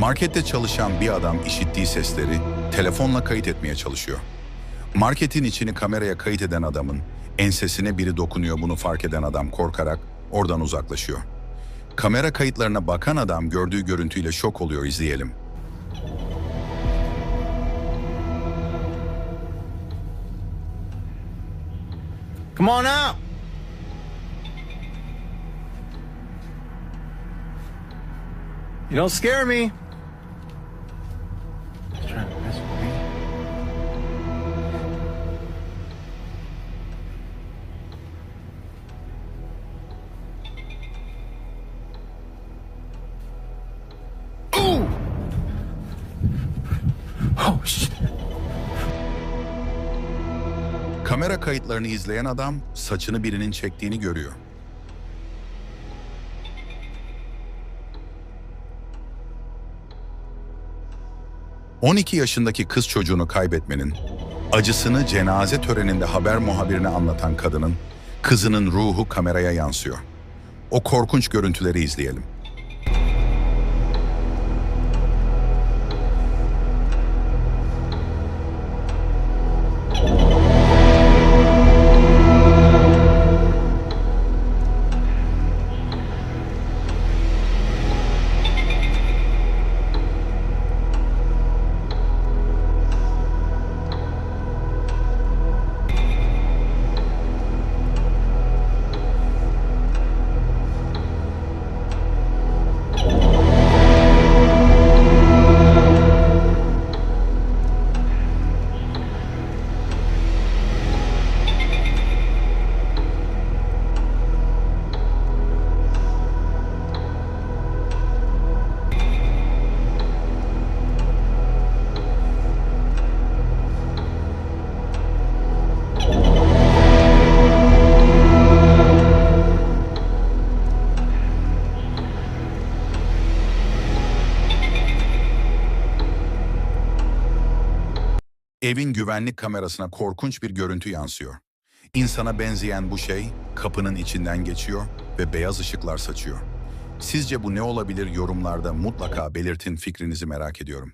Markette çalışan bir adam işittiği sesleri telefonla kayıt etmeye çalışıyor. Marketin içini kameraya kayıt eden adamın ensesine biri dokunuyor bunu fark eden adam korkarak oradan uzaklaşıyor. Kamera kayıtlarına bakan adam gördüğü görüntüyle şok oluyor izleyelim. Come on out. You don't scare me. Shit. Kamera kayıtlarını izleyen adam saçını birinin çektiğini görüyor. ...12 yaşındaki kız çocuğunu kaybetmenin... ...acısını cenaze töreninde haber muhabirine anlatan kadının... ...kızının ruhu kameraya yansıyor. O korkunç görüntüleri izleyelim. Evin güvenlik kamerasına korkunç bir görüntü yansıyor. İnsana benzeyen bu şey kapının içinden geçiyor ve beyaz ışıklar saçıyor. Sizce bu ne olabilir yorumlarda mutlaka belirtin fikrinizi merak ediyorum.